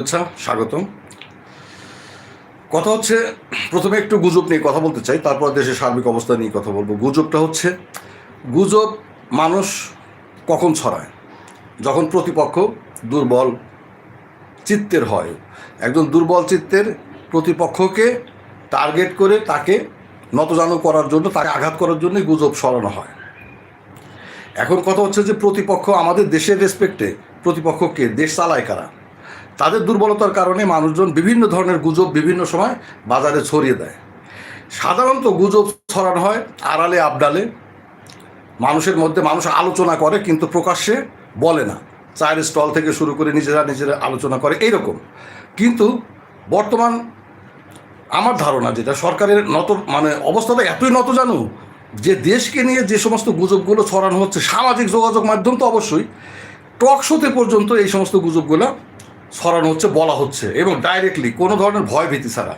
আচ্ছা স্বাগতম। কথা হচ্ছে, প্রথমে একটু গুজব নিয়ে কথা বলতে চাই, তারপর দেশের সার্বিক অবস্থা নিয়ে কথা বলব। গুজবটা হচ্ছে, গুজব মানুষ কখন ছড়ায়? যখন প্রতিপক্ষ দুর্বল চিত্তের হয়। একজন দুর্বল চিত্তের প্রতিপক্ষকে টার্গেট করে তাকে নতজানু করার জন্য, তাকে আঘাত করার জন্যই গুজব সরানো হয়। এখন কথা হচ্ছে যে, প্রতিপক্ষ আমাদের দেশের রেসপেক্টে প্রতিপক্ষকে দেশ চালায় কারা? তাদের দুর্বলতার কারণে মানুষজন বিভিন্ন ধরনের গুজব বিভিন্ন সময় বাজারে ছড়িয়ে দেয়। সাধারণত গুজব ছড়ানো হয় আড়ালে, আবডালে। মানুষের মধ্যে মানুষ আলোচনা করে কিন্তু প্রকাশ্যে বলে না। চায়ের স্টল থেকে শুরু করে নিজেরা নিজেরা আলোচনা করে এইরকম। কিন্তু বর্তমান আমার ধারণা যেটা, সরকারের নত মানে অবস্থাটা এতই নত জানু, যে দেশকে নিয়ে যে সমস্ত গুজবগুলো ছড়ানো হচ্ছে, সামাজিক যোগাযোগ মাধ্যম তো অবশ্যই, টক শোতে পর্যন্ত এই সমস্ত গুজবগুলো ছড়ানো হচ্ছে বলা হচ্ছে এবং ডাইরেক্টলি কোনো ধরনের ভয় ভীতি ছাড়া।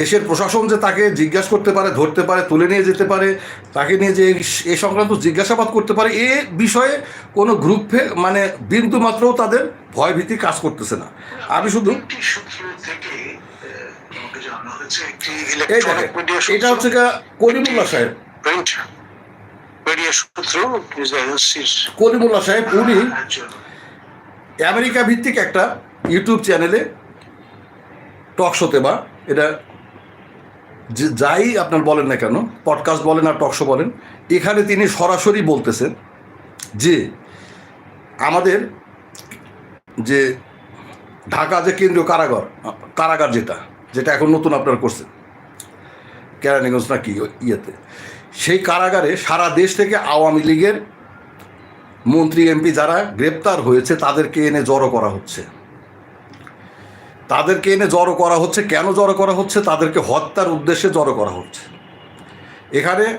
দেশের প্রশাসন যে তাকে জিজ্ঞাসা করতে পারে ধরতে পারে তুলে নিয়ে যেতে পারে তাকে নিয়ে যে এ সংক্রান্ত জিজ্ঞাসাবাদ করতে পারে এ বিষয়ে কোনো গ্রুপে মানে বিন্দু মাত্রও তাদের ভয় ভীতি কাজ করতেছে না। আমি শুধু এই দেখেন এটা হচ্ছে গা কলিমুল্লাহ সাহেব। কলিমুল্লাহ সাহেব উনি আমেরিকা ভিত্তিক একটা ইউটিউব চ্যানেলে টক শোতে বা এটা যে যাই আপনার বলেন না কেন পডকাস্ট বলেন আর টক শো বলেন, এখানে তিনি সরাসরি বলতেছেন যে আমাদের যে ঢাকা যে কেন্দ্রীয় কারাগার কারাগার যেটা যেটা এখন নতুন আপনার করছেন, কেরানীগঞ্জ না কি ইয়েতে, সেই কারাগারে সারা দেশ থেকে আওয়ামী লীগের মন্ত্রী, এমপি যারা গ্রেপ্তার হয়েছে, তাদেরকে এনে জড়ো করা হচ্ছে। তাদেরকে এনে জড়ো করা হচ্ছে, কেন জড়ো করা হচ্ছে? তাদেরকে হত্যার উদ্দেশ্যে জড়ো করা হচ্ছে। এখানে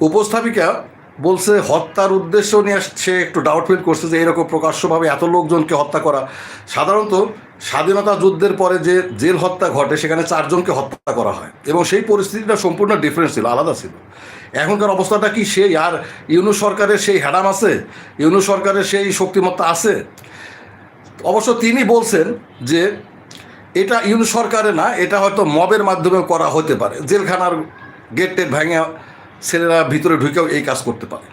উপস্থাপিকা বলছে, হত্যার উদ্দেশ্য নিয়ে আসছে একটু ডাউট ফিল করছে যে এরকম প্রকাশ্যভাবে এত লোকজনকে হত্যা করা। সাধারণত স্বাধীনতা যুদ্ধের পরে যে জেল হত্যা ঘটে, সেখানে চারজনকে হত্যা করা হয়। এবং সেই পরিস্থিতিটা সম্পূর্ণ ডিফারেন্স ছিল, আলাদা ছিল। এখনকার অবস্থাটা কি সেই? আর ইউনু সরকারের সেই হ্যাডাম আছে? ইউনু সরকারের সেই শক্তিমত্তা আছে? অবশ্য তিনি বলছেন যে, এটা ইউনু সরকারে না, এটা হয়তো মবের মাধ্যমে করা হতে পারে। জেলখানার গেট টেট ভেঙে ছেলেরা ভিতরে ঢুকেও এই কাজ করতে পারে।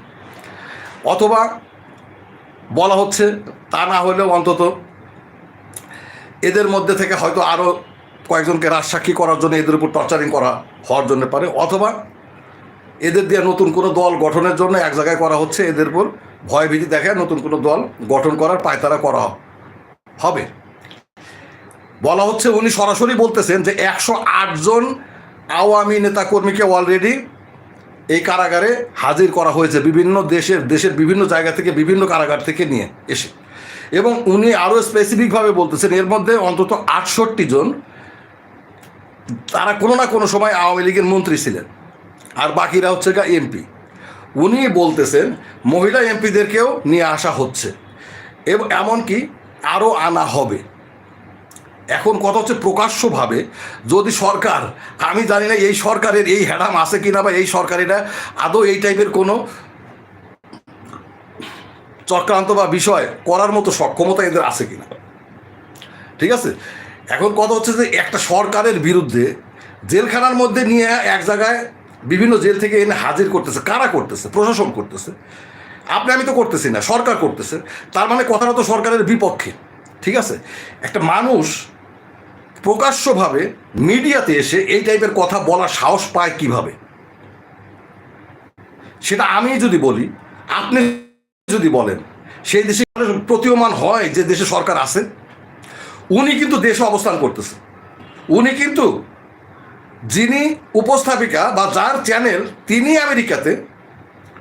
অথবা বলা হচ্ছে, তা না হলেও অন্তত এদের মধ্যে থেকে হয়তো আরও কয়েকজনকে রাজসাক্ষী করার জন্য এদের উপর টর্চারিং করা হওয়ার জন্য পারে, অথবা এদের দিয়ে নতুন কোনো দল গঠনের জন্য এক জায়গায় করা হচ্ছে, এদের উপর ভয়ভীতি দেখে নতুন কোনো দল গঠন করার পায়তারা করা হবে। বলা হচ্ছে উনি সরাসরি বলতেছেন যে একশো জন আওয়ামী নেতাকর্মীকে অলরেডি এই কারাগারে হাজির করা হয়েছে বিভিন্ন দেশের দেশের বিভিন্ন জায়গা থেকে, বিভিন্ন কারাগার থেকে নিয়ে এসে। এবং উনি আরও স্পেসিফিকভাবে বলতেছেন, এর মধ্যে অন্তত আটষট্টি জন, তারা কোনো না কোনো সময় আওয়ামী লীগের মন্ত্রী ছিলেন। আর বাকিরা হচ্ছে গা এমপি উনি বলতেছেন, মহিলা এমপিদেরকেও নিয়ে আসা হচ্ছে। এবং, এমনকি আরও আনা হবে। এখন কথা হচ্ছে প্রকাশ্যভাবে, যদি সরকার, আমি জানি না এই সরকারের এই হ্যাডাম আছে কিনা বা এই সরকারেরা আদৌ এই টাইপের কোনো চক্রান্ত বা বিষয় করার মতো সক্ষমতা এদের আছে কিনা? ঠিক আছে? এখন কথা হচ্ছে যে একটা সরকারের বিরুদ্ধে জেলখানার মধ্যে নিয়ে এক জায়গায় বিভিন্ন জেল থেকে এনে হাজির করতেছে। কারা করতেছে? প্রশাসন করতেছে। আপনি, আমি তো করতেছি না, সরকার করতেছে। তার মানে কথাটা তো সরকারের বিপক্ষে। ঠিক আছে? একটা মানুষ প্রকাশ্যভাবে মিডিয়াতে এসে এই টাইপের কথা বলার সাহস পায় কীভাবে? সেটা আমি যদি বলি, আপনি যদি বলেন, সেই দেশে প্রতীয়মান হয় যে দেশে সরকার আছে? উনি কিন্তু দেশে অবস্থান করতেছে। উনি কিন্তু যিনি উপস্থাপিকা বা যার চ্যানেল তিনি আমেরিকাতে,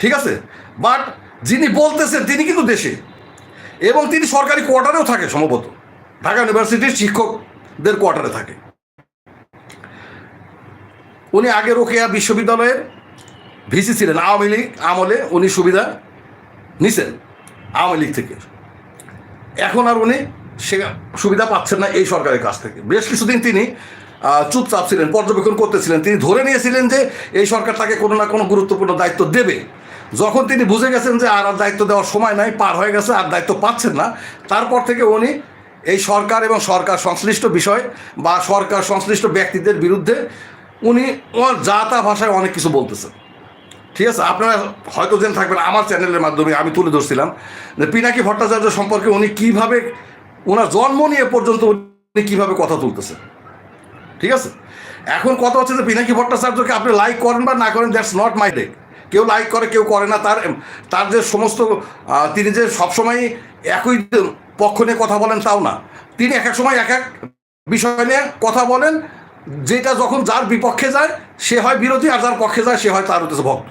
ঠিক আছে? বাট যিনি বলতেছেন তিনি কিন্তু দেশে। এবং তিনি সরকারি কোয়ার্টারেও থাকে সম্ভবত। ঢাকা ইউনিভার্সিটির শিক্ষকদের কোয়ার্টারে থাকে। উনি আগে রোকেয়া বিশ্ববিদ্যালয়ের ভিসি ছিলেন। আওয়ামী লীগ আমলে উনি সুবিধা নিছেন আওয়ামী লীগ থেকে। এখন আর উনি সে সুবিধা পাচ্ছেন না এই সরকারের কাছ থেকে। বেশ কিছুদিন তিনি চুপচাপ ছিলেন, পর্যবেক্ষণ করতেছিলেন। তিনি ধরে নিয়েছিলেন যে এই সরকার তাকে কোনো না কোনো গুরুত্বপূর্ণ দায়িত্ব দেবে। যখন তিনি বুঝে গেছেন যে আর আর দায়িত্ব দেওয়ার সময় নাই, পার হয়ে গেছে, আর দায়িত্ব পাচ্ছেন না, তারপর থেকে উনি এই সরকার এবং সরকার সংশ্লিষ্ট বিষয় বা সরকার সংশ্লিষ্ট ব্যক্তিদের বিরুদ্ধে উনি ওর যা তা ভাষায় অনেক কিছু বলতেছেন। ঠিক আছে, আপনারা হয়তো জেনে থাকবেন আমার চ্যানেলের মাধ্যমে আমি তুলে ধরছিলাম যে পিনাকি ভট্টাচার্য সম্পর্কে উনি কীভাবে ওনার জন্ম নিয়ে পর্যন্ত উনি কীভাবে কথা তুলতেছে। ঠিক আছে? এখন কথা হচ্ছে যে পিনাকি ভট্টাচার্যকে আপনি লাইক করেন বা না করেন দ্যাটস নট মাই ডে কেউ লাইক করে, কেউ করে না। তার তার যে সমস্ত তিনি যে সবসময় একই পক্ষ নিয়ে কথা বলেন তাও না। তিনি এক এক সময় এক এক বিষয় নিয়ে কথা বলেন যেটা যখন যার বিপক্ষে যায়, সে হয় বিরোধী, আর যার পক্ষে যায়, সে হয় তার হচ্ছে ভক্ত।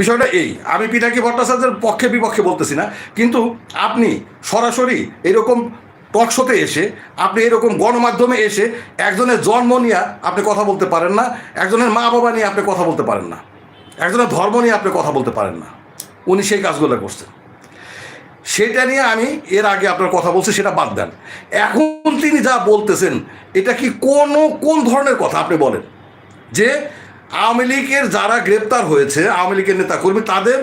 বিষয়টা এই, আমি পিনাকি ভট্টাচার্যের পক্ষে বিপক্ষে বলতেছি না, কিন্তু আপনি সরাসরি এরকম টক শোতে এসে, আপনি এরকম গণমাধ্যমে এসে একজনের জন্ম নিয়ে আপনি কথা বলতে পারেন না, একজনের মা বাবা নিয়ে আপনি কথা বলতে পারেন না, একজনের ধর্ম নিয়ে আপনি কথা বলতে পারেন না। উনি সেই কাজগুলো করছেন। সেটা নিয়ে আমি এর আগে আপনার কথা বলছি, সেটা বাদ দেন। এখন তিনি যা বলতেছেন, এটা কি কোনো, কোন ধরনের কথা আপনি বলেন? যে আওয়ামী লীগের যারা গ্রেপ্তার হয়েছে, আওয়ামী লীগের নেতাকর্মী, তাদের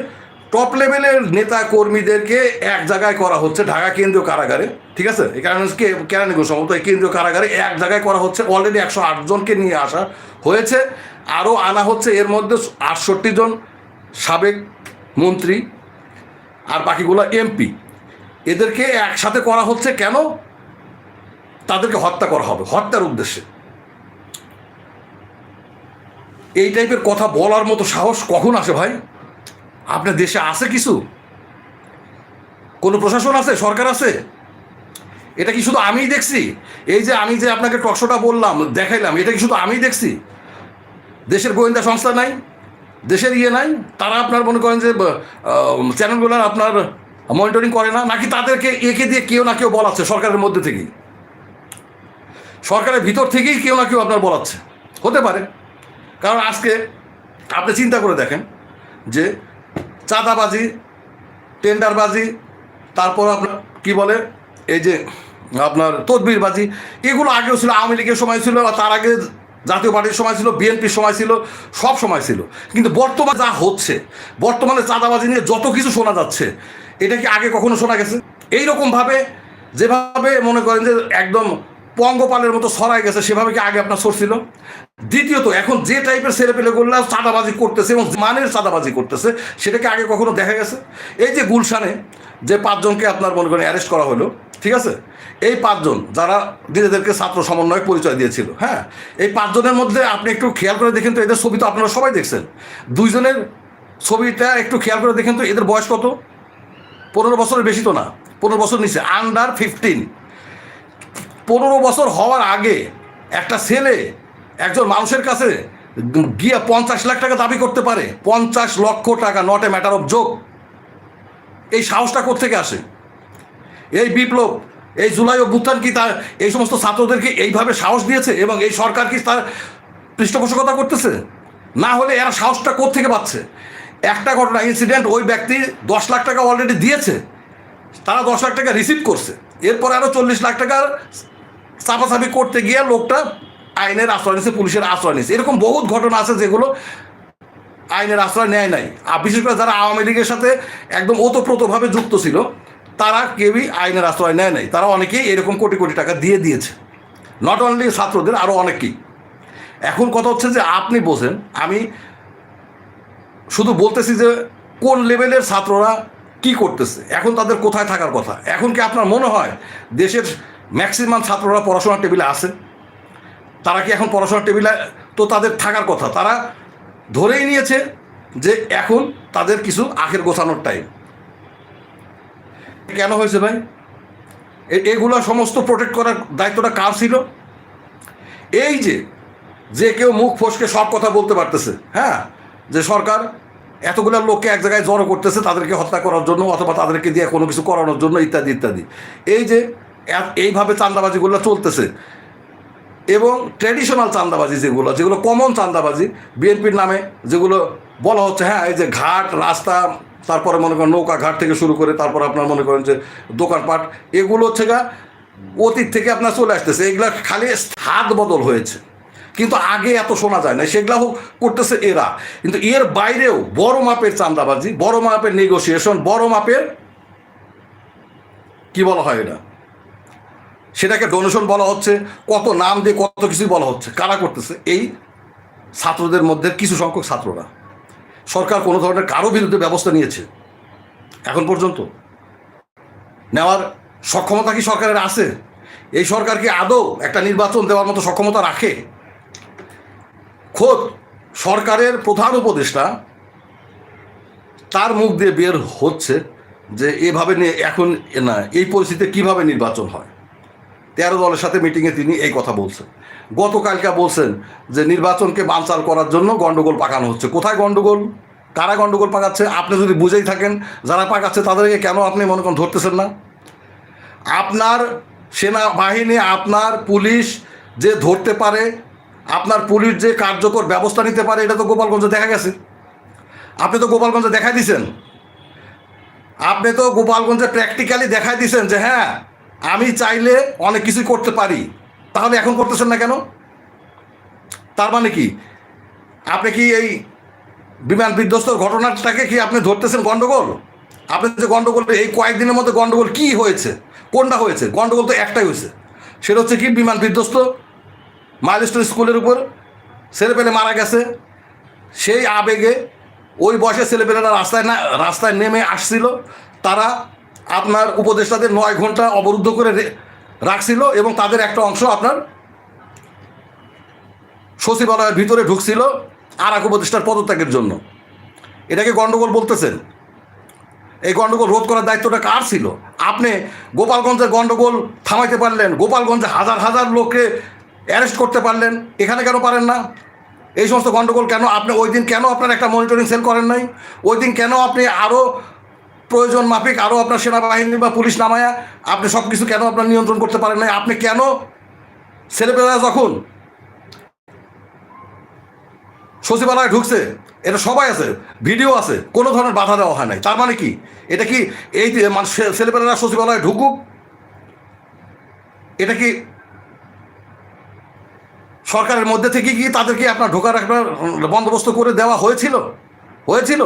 টপ লেভেলের নেতা কর্মীদেরকে এক জায়গায় করা হচ্ছে ঢাকা কেন্দ্রীয় কারাগারে, ঠিক আছে? এই কারণে সম্ভবত এই কেন্দ্রীয় কারাগারে এক জায়গায় করা হচ্ছে অলরেডি একশো জনকে নিয়ে আসা হয়েছে। আরও আনা হচ্ছে, এর মধ্যে আটষট্টি জন সাবেক মন্ত্রী আর বাকিগুলো এমপি। এদেরকে একসাথে করা হচ্ছে কেন? তাদেরকে হত্যা করা হবে, হত্যার উদ্দেশ্যে। এই টাইপের কথা বলার মতো সাহস কখন আসে ভাই? আপনার দেশে আছে কিছু? কোনো প্রশাসন আছে? সরকার আছে? এটা কি শুধু আমিই দেখছি? এই যে আমি যে আপনাকে টকশোটা বললাম, দেখাইলাম, এটা কি শুধু আমিই দেখছি? দেশের গোয়েন্দা সংস্থা নাই? দেশের ইয়ে নাই, তারা আপনার মনে করেন যে চ্যানেলগুলো আপনার মনিটরিং করে না, নাকি তাদেরকে একে দিয়ে কেউ না কেউ বলাচ্ছে সরকারের মধ্যে থেকেই? সরকারের ভিতর থেকেই কেউ না কেউ আপনার বলাচ্ছে। হতে পারে। কারণ আজকে আপনি চিন্তা করে দেখেন যে, চাঁদাবাজি, টেন্ডারবাজি, তারপর আপনার কি বলে, এই যে আপনার তদবিরবাজি, এগুলো আগেও ছিল, আওয়ামী লীগের সময় ছিল তার আগে জাতীয় পার্টির সময় ছিল, বিএনপির সময় ছিল, সব সময় ছিল। কিন্তু বর্তমান যা হচ্ছে, বর্তমানে চাঁদাবাজি নিয়ে যত কিছু শোনা যাচ্ছে, এটা কি আগে কখনো শোনা গেছে? এই এইরকমভাবে যেভাবে মনে করেন যে একদম পঙ্গপালের মতো ছড়াই গেছে, সেভাবে কি আগে আপনার ছিল? দ্বিতীয়ত, এখন যে টাইপের ছেলেপেলেগুলো চাঁদাবাজি করতেছে এবং মানের চাঁদাবাজি করতেছে সেটাকে আগে কখনো দেখা গেছে? এই যে গুলশানে যে পাঁচজনকে আপনার মনে করেন অ্যারেস্ট করা হলো ঠিক আছে? এই পাঁচজন যারা নিজেদেরকে ছাত্র সমন্বয় পরিচয় দিয়েছিল হ্যাঁ? এই পাঁচজনের মধ্যে আপনি একটু খেয়াল করে দেখেন তো, এদের ছবি তো আপনারা সবাই দেখছেন। দুইজনের ছবিটা একটু খেয়াল করে দেখেন তো, এদের বয়স কত? পনেরো বছরের বেশি তো না, পনেরো বছর নিচে আন্ডার ফিফটিন পনেরো বছর হওয়ার আগে একটা ছেলে একজন মানুষের কাছে গিয়ে পঞ্চাশ লাখ টাকা দাবি করতে পারে, পঞ্চাশ লক্ষ টাকা নট এ ম্যাটার অফ যোগ এই সাহসটা কোথেকে আসে? এই বিপ্লব, এই জুলাই অভ্যুত্থান কি তার, এই সমস্ত ছাত্রদেরকে এইভাবে সাহস দিয়েছে এবং এই সরকার কি তার পৃষ্ঠপোষকতা করতেছে? না হলে এরা সাহসটা কোথেকে পাচ্ছে? একটা ঘটনা ইনসিডেন্ট ওই ব্যক্তি দশ লাখ টাকা অলরেডি দিয়েছে। তারা দশ লাখ টাকা রিসিভ করছে। এরপরে আরও চল্লিশ লাখ টাকার চাপাচাপি করতে গিয়ে লোকটা আইনের আশ্রয় নিচ্ছে পুলিশের আশ্রয় নিচ্ছে এরকম বহুত ঘটনা আছে যেগুলো আইনের আশ্রয় নেয় নাই। আর বিশেষ করে যারা আওয়ামী লীগের সাথে একদম ওতপ্রোতভাবে যুক্ত ছিল তারা কেউই আইনের আশ্রয় নেয় নাই। তারা অনেকেই এরকম কোটি কোটি টাকা দিয়ে দিয়েছে। নট অনলি ছাত্রদের আরও অনেকেই এখন কথা হচ্ছে যে আপনি বোঝেন আমি শুধু বলতেছি যে কোন লেভেলের ছাত্ররা কি করতেছে, এখন তাদের কোথায় থাকার কথা। এখন কি আপনার মনে হয় দেশের ম্যাক্সিমাম ছাত্ররা পড়াশোনার টেবিলে আছে? তারা কি এখন পড়াশোনার টেবিলে, তো তাদের থাকার কথা। তারা ধরেই নিয়েছে যে এখন তাদের কিছু আখের গোছানোর টাইম কেন হয়েছে ভাই? এগুলো সমস্ত প্রোটেক্ট করার দায়িত্বটা কার ছিল? এই যে যে কেউ মুখ ফসকে সব কথা বলতে পারতেছে হ্যাঁ? যে সরকার এতগুলো লোককে এক জায়গায় জড়ো করতেছে, তাদেরকে হত্যা করার জন্য অথবা তাদেরকে দিয়ে কোনো কিছু করানোর জন্য ইত্যাদি ইত্যাদি। এই যে এইভাবে চাঁদাবাজিগুলো চলতেছে। এবং ট্র্যাডিশনাল চাঁদাবাজি যেগুলো যেগুলো কমন চাঁদাবাজি, বিএনপির নামে যেগুলো বলা হচ্ছে হ্যাঁ? এই যে ঘাট, রাস্তা তারপরে মনে করেন নৌকা ঘাট থেকে শুরু করে তারপর আপনার মনে করেন যে দোকানপাট, এগুলো হচ্ছে গা অতীত থেকে আপনার চলে আসতেছে। এগুলা খালি হাত বদল হয়েছে। কিন্তু আগে এত শোনা যায় না সেগুলা হোক করতেছে এরা। কিন্তু এর বাইরেও বড় মাপের চান্দাবাজি বড় মাপের নেগোসিয়েশন বড় মাপের কি বলা হয় এটা? সেটাকে ডোনেশন বলা হচ্ছে, কত নাম দিয়ে কত কিছু বলা হচ্ছে। কারা করতেছে? এই ছাত্রদের মধ্যে কিছু সংখ্যক ছাত্ররা। সরকার কোনো ধরনের কারও বিরুদ্ধে ব্যবস্থা নিয়েছে? এখন পর্যন্ত? নেওয়ার সক্ষমতা কি সরকারের আছে? এই সরকার কি আদৌ একটা নির্বাচন দেওয়ার মতো সক্ষমতা রাখে? খোদ সরকারের প্রধান উপদেষ্টা তার মুখ দিয়ে বের হচ্ছে যে এভাবে নিয়ে এখন না, এই পরিস্থিতিতে কীভাবে নির্বাচন হয়? তেরো দলের সাথে মিটিংয়ে তিনি এই কথা বলছেন। গতকালকে বলছেন যে নির্বাচনকে বানচাল করার জন্য গন্ডগোল পাকানো হচ্ছে। কোথায় গন্ডগোল? কারা গণ্ডগোল পাকাচ্ছে? আপনি যদি বুঝেই থাকেন, যারা পাকাচ্ছে তাদেরকে কেন আপনি মনে করেন ধরতেছেন না? আপনার সেনাবাহিনী, আপনার পুলিশ যে ধরতে পারে, আপনার পুলিশ যে কার্যকর ব্যবস্থা নিতে পারে, এটা তো গোপালগঞ্জে দেখা গেছে। আপনি তো গোপালগঞ্জে দেখাই দিছেন। আপনি তো গোপালগঞ্জে প্র্যাকটিক্যালি দেখাই দিছেন যে হ্যাঁ আমি চাইলে অনেক কিছুই করতে পারি। তাহলে এখন করতেছেন না কেন? তার মানে কি? আপনি কি এই বিমান বিধ্বস্ত ঘটনাটাকে কি আপনি ধরতেছেন গন্ডগোল? আপনি যে গন্ডগোল এই কয়েকদিনের মধ্যে গন্ডগোল কি হয়েছে? কোনটা হয়েছে? গন্ডগোল তো একটাই হয়েছে। সেটা হচ্ছে কি, বিমান বিধ্বস্ত মাইলস্টোন স্কুলের উপর ছেলেপেলে মারা গেছে। সেই আবেগে ওই বয়সের ছেলেপেলেরা রাস্তায় না, রাস্তায় নেমে আসছিল। তারা আপনার উপদেষ্টাদের নয় ঘণ্টা অবরুদ্ধ করে রাখছিল এবং তাদের একটা অংশ আপনার সচিবালয়ের ভিতরে ঢুকছিল আর এক উপদেষ্টার পদত্যাগের জন্য। এটাকে গণ্ডগোল বলতেছেন। এই গণ্ডগোল রোধ করার দায়িত্বটা কার ছিল? আপনি গোপালগঞ্জের গণ্ডগোল থামাইতে পারলেন, গোপালগঞ্জে হাজার হাজার লোককে অ্যারেস্ট করতে পারলেন, এখানে কেন পারেন না? এই সমস্ত গণ্ডগোল কেন আপনি ওই দিন কেন আপনার একটা মনিটরিং সেল করেন নাই? ওই দিন কেন আপনি আরও প্রয়োজন মাফিক আরও আপনার সেনাবাহিনী বা পুলিশ নামায়া আপনি সব কিছু কেন আপনার নিয়ন্ত্রণ করতে পারেন নাই? আপনি কেন? ছেলেপেলেরা যখন সচিবালয়ে ঢুকছে, এটা সবাই আছে, ভিডিও আছে, কোনো ধরনের বাধা দেওয়া হয় নাই। তার মানে কি? এটা কি এই মানুষ ছেলেপেলেরা সচিবালয়ে ঢুকুক, এটা কি সরকারের মধ্যে থেকে কি তাদেরকে আপনার ঢোকার আপনার বন্দোবস্ত করে দেওয়া হয়েছিল? হয়েছিল।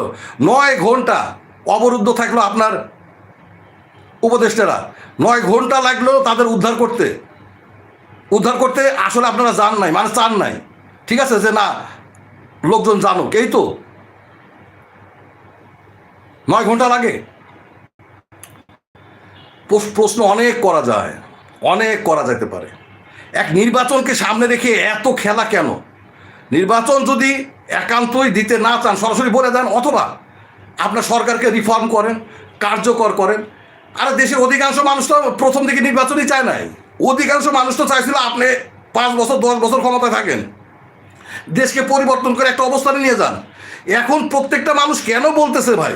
নয় ঘণ্টা অবরুদ্ধ থাকল আপনার উপদেষ্টারা। নয় ঘণ্টা লাগল তাদের উদ্ধার করতে। উদ্ধার করতে আসলে আপনারা যান নাই মানে চান নাই। ঠিক আছে? যে না, লোকজন জানুক, এই তো। নয় ঘণ্টা লাগে। প্রশ্ন অনেক করা যায়, অনেক করা যেতে পারে। এক নির্বাচনকে সামনে রেখে এত খেলা কেন? নির্বাচন যদি একান্তই দিতে না চান, সরাসরি বলে দেন অথবা আপনার সরকারকে রিফর্ম করেন, কার্যকর করেন। আর দেশের অধিকাংশ মানুষ তো প্রথম দিকে নির্বাচনই চায় নাই। অধিকাংশ মানুষ তো চাইছিল আপনি পাঁচ বছর, দশ বছর ক্ষমতায় থাকেন। দেশকে পরিবর্তন করে একটা অবস্থানে নিয়ে যান। এখন প্রত্যেকটা মানুষ কেন বলতেছে ভাই?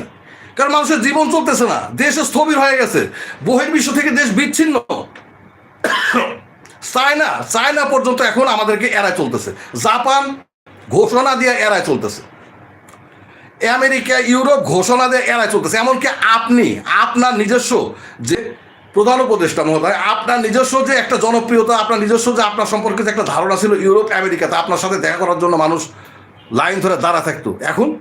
কারণ মানুষের জীবন চলতেছে না। দেশ স্থবির হয়ে গেছে। বহির্বিশ্ব থেকে দেশ বিচ্ছিন্ন। চায়না চায়না পর্যন্ত এখন আমাদেরকে এড়ায় চলতেছে। জাপান ঘোষণা দিয়ে এড়ায় চলতেছে। আমেরিকা, ইউরোপ ঘোষণা দিয়ে এড়ায় চলতেছে। এমনকি আপনি, আপনার নিজস্ব যে প্রধান উপদেষ্টা মহোদয়, আপনার নিজস্ব যে একটা জনপ্রিয়তা, আপনার নিজস্ব যে আপনার সম্পর্কে যে একটা ধারণা ছিল ইউরোপ, আমেরিকাতে, আপনার সাথে দেখা করার জন্য মানুষ লাইন ধরে দাঁড়া থাকতো। এখন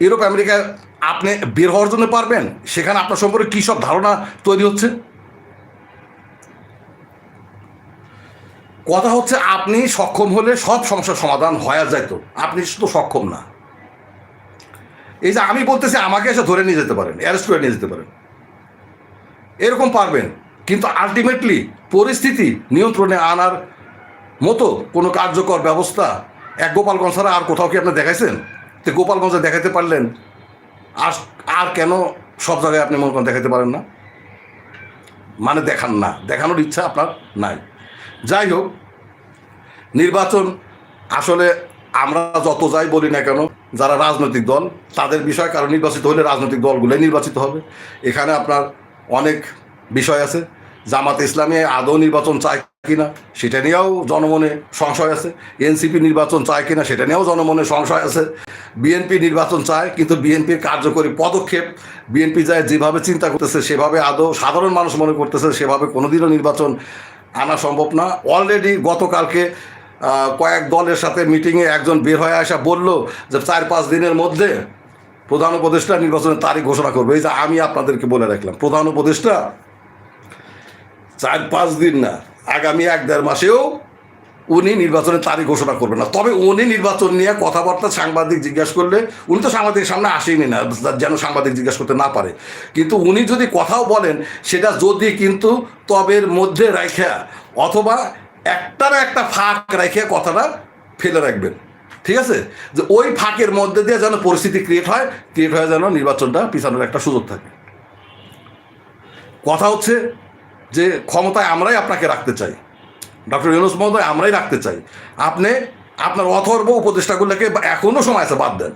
ইউরোপ আমেরিকায় আপনি বের হওয়ার জন্য পারবেন? সেখানে আপনার সম্পর্কে কী সব ধারণা তৈরি হচ্ছে? কথা হচ্ছে আপনি সক্ষম হলে সব সমস্যার সমাধান হয়ে যেত আপনি তো সক্ষম না। এই যে আমি বলতেছি, আমাকে এসে ধরে নিয়ে যেতে পারেন অ্যারেস্ট করে নিয়ে যেতে পারেন। এরকম পারবেন, কিন্তু আলটিমেটলি পরিস্থিতি নিয়ন্ত্রণে আনার মতো কোনো কার্যকর ব্যবস্থা এক গোপালগঞ্জ ছাড়া আর কোথাও কি আপনি দেখাইছেন? তো গোপালগঞ্জে দেখাতে পারলেন, আর আর কেন সব জায়গায় আপনি মনে করেন দেখাতে পারেন না? মানে দেখান না, দেখানোর ইচ্ছা আপনার নাই। যাই হোক, নির্বাচন আসলে আমরা যত যাই বলি না কেন, যারা রাজনৈতিক দল, তাদের বিষয় কারণ নির্বাচিত হলে রাজনৈতিক দলগুলোই নির্বাচিত হবে। এখানে আপনার অনেক বিষয় আছে। জামাতে ইসলামী আদৌ নির্বাচন চায় কিনা, সেটা নিয়েও জনমনে সংশয় আছে। এনসিপি নির্বাচন চায় কিনা, সেটা নিয়েও জনমনে সংশয় আছে। বিএনপি নির্বাচন চায়, কিন্তু বিএনপির কার্যকরী পদক্ষেপ, বিএনপি যায় যেভাবে চিন্তা করতেছে, সেভাবে আদৌ সাধারণ মানুষ মনে করতেছে, সেভাবে কোনোদিনও নির্বাচন আনা সম্ভব না। অলরেডি গতকালকে কয়েক দলের সাথে মিটিংয়ে একজন বের হয়ে আসা বলল যে চার পাঁচ দিনের মধ্যে প্রধান উপদেষ্টা নির্বাচনের তারিখ ঘোষণা করবে। এই যে আমি আপনাদেরকে বলে রাখলাম, প্রধান উপদেষ্টা চার পাঁচ দিন না, আগামী এক দেড় মাসেও উনি নির্বাচনের তারিখ ঘোষণা করবেন না। তবে উনি নির্বাচন নিয়ে কথাবার্তা সাংবাদিক জিজ্ঞাসা করলে, উনি তো সাংবাদিকের সামনে আসেনি না, যেন সাংবাদিক জিজ্ঞাসা করতে না পারে। কিন্তু উনি যদি কথাও বলেন, সেটা যদি কিন্তু তবের মধ্যে রাখা অথবা একটার একটা ফাঁক রেখে কথাটা ফেলে রাখবেন। ঠিক আছে? যে ওই ফাঁকের মধ্যে দিয়ে যেন পরিস্থিতি ক্রিয়েট হয় ক্রিয়েট হয়ে যেন নির্বাচনটা পিছানোর একটা সুযোগ থাকে। কথা হচ্ছে যে ক্ষমতায় আমরাই আপনাকে রাখতে চাই। ডক্টর ইউনুস মহোদয়, আমরাই রাখতে চাই। আপনি আপনার অথর্ব উপদেষ্টাগুলোকে এখনও সময় আছে বাদ দেন।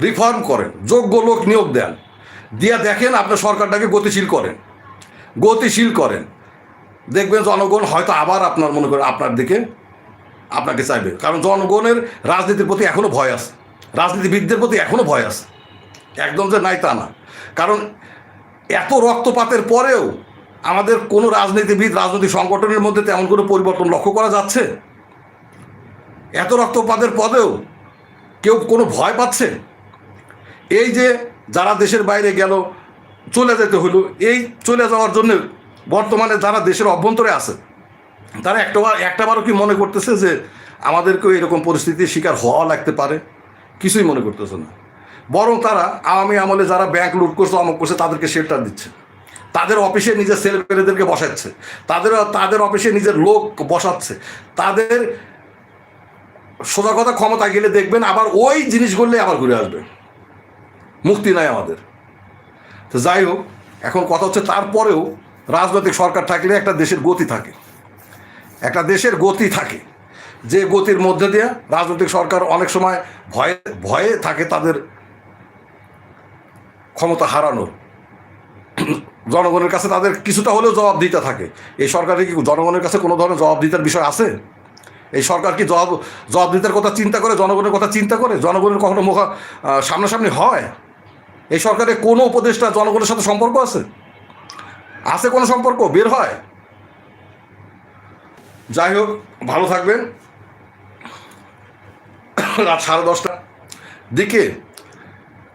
রিফর্ম করেন, যোগ্য লোক নিয়োগ দেন। দিয়া দেখেন আপনার সরকারটাকে গতিশীল করেন। গতিশীল করেন। দেখবেন জনগণ হয়তো আবার আপনার মনে করেন আপনার দিকে আপনাকে চাইবে। কারণ জনগণের রাজনীতির প্রতি এখনও ভয় আছে। রাজনীতিবিদদের প্রতি এখনও ভয় আছে। একদম যে নাই তা না। কারণ এত রক্তপাতের পরেও আমাদের কোনো রাজনীতিবিদ, রাজনৈতিক সংগঠনের মধ্যে তেমন কোনো পরিবর্তন লক্ষ্য করা যাচ্ছে? এত রক্তপাতের পরেও কেউ কোনো ভয় পাচ্ছে? এই যে যারা দেশের বাইরে গেল, চলে যেতে হলো, এই চলে যাওয়ার জন্য বর্তমানে যারা দেশের অভ্যন্তরে আছে, তারা একটাবার একটাবারও কি মনে করতেছে যে আমাদেরকেও এরকম পরিস্থিতির শিকার হওয়া লাগতে পারে? কিছুই মনে করতেছে না। বরং তারা আওয়ামী আমলে যারা ব্যাংক লুট করছে, অমক করছে, তাদেরকে শেল্টার দিচ্ছে। তাদের অফিসে নিজের ছেলেপেলেদেরকে বসাচ্ছে। তাদের তাদের অফিসে নিজের লোক বসাচ্ছে। তাদের সোজা কথা ক্ষমতা গেলে দেখবেন আবার ওই জিনিস জিনিসগুলোই আবার ঘুরে আসবে। মুক্তি নাই আমাদের। তো যাই হোক, এখন কথা হচ্ছে তারপরেও রাজনৈতিক সরকার থাকলে একটা দেশের গতি থাকে। একটা দেশের গতি থাকে। যে গতির মধ্যে দিয়ে রাজনৈতিক সরকার অনেক সময় ভয়ে ভয়ে থাকে তাদের ক্ষমতা হারানোর। জনগণের কাছে তাদের কিছুটা হলেও জবাব দিতে থাকে। এই সরকারের কি জনগণের কাছে কোনো ধরনের জবাব দিতার বিষয় আছে? এই সরকার কি জবাব জবাব দিতার কথা চিন্তা করে, জনগণের কথা চিন্তা করে? জনগণের কখনো মুখা সামনাসামনি হয়? এই সরকারের কোনো উপদেষ্টা জনগণের সাথে সম্পর্ক আছে? আছে কোনো সম্পর্ক? বের হয়। যাই হোক, ভালো থাকবেন। রাত সাড়ে দশটা। দিকে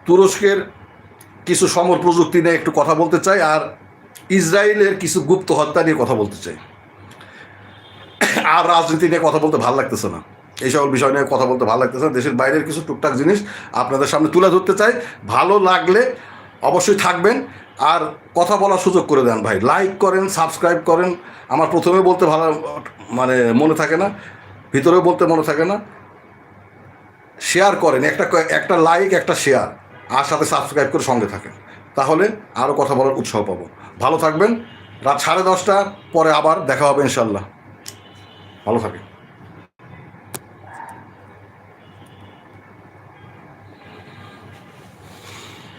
তুরস্কের কিছু সমর প্রযুক্তি নিয়ে একটু কথা বলতে চাই, আর ইসরায়েলের কিছু গুপ্ত হত্যা নিয়ে কথা বলতে চাই। আর রাজনীতি নিয়ে কথা বলতে ভালো লাগতেছে না। এই সকল বিষয় নিয়ে কথা বলতে ভালো লাগতেছে না। দেশের বাইরের কিছু টুকটাক জিনিস আপনাদের সামনে তুলে ধরতে চাই। ভালো লাগলে অবশ্যই থাকবেন। আর কথা বলার সুযোগ করে দেন ভাই। লাইক করেন সাবস্ক্রাইব করেন। আমার প্রথমে বলতে ভালো মানে মনে থাকে না, ভিতরেও বলতে মনে থাকে না। শেয়ার করেন, একটা একটা লাইক একটা শেয়ার আর সাথে সাবস্ক্রাইব করে সঙ্গে থাকেন। তাহলে আরও কথা বলার উৎসাহ পাবো। ভালো থাকবেন। রাত সাড়ে দশটার পরে আবার দেখা হবে ইনশাল্লাহ। ভালো থাকেন।